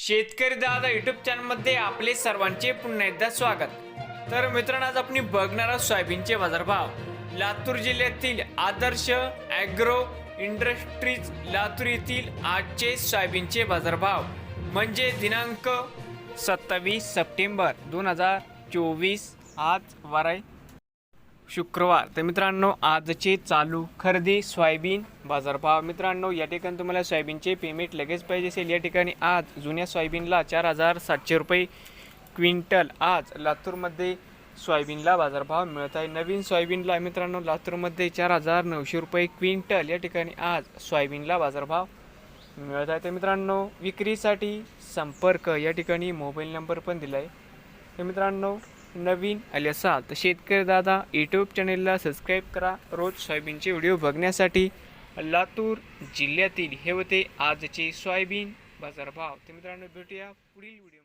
शेतकरी दादा युट्यूब चॅनलमध्ये आपले सर्वांचे पुन्हा एकदा स्वागत. तर मित्रांनो आज आपण बघणार आहोत सोयाबीनचे बाजारभाव. लातूर जिल्ह्यातील आदर्श ॲग्रो इंडस्ट्रीज लातूर येथील आजचे सोयाबीनचे बाजारभाव. म्हणजे दिनांक सत्तावीस सप्टेंबर दोन हजार चोवीस आज वाराय शुक्रवार. तर मित्रांनो आजचे चालू खरेदी सोयाबीन बाजारभाव. मित्रांनो या ठिकाणी तुम्हाला सोयाबीनचे पेमेंट लगेच पाहिजे असेल. या ठिकाणी आज जुन्या सोयाबीनला चार हजार सातशे रुपये क्विंटल. आज लातूरमध्ये सोयाबीनला बाजारभाव मिळत आहे. नवीन सोयाबीनला मित्रांनो लातूरमध्ये चार हजार नऊशे रुपये क्विंटल. या ठिकाणी आज सोयाबीनला बाजारभाव मिळत आहे. तर मित्रांनो विक्रीसाठी संपर्क. या ठिकाणी मोबाईल नंबर पण दिला आहे तर मित्रांनो नवीन आले असाल तर शेतकरी दादा यूट्यूब चॅनेलला सबस्क्राईब करा. रोज सोयाबीनचे व्हिडिओ बघण्यासाठी लातूर जिल्ह्यातील हे होते आजचे सोयाबीन बाजारभाव. तर मित्रांनो भेटूया पुढील व्हिडिओ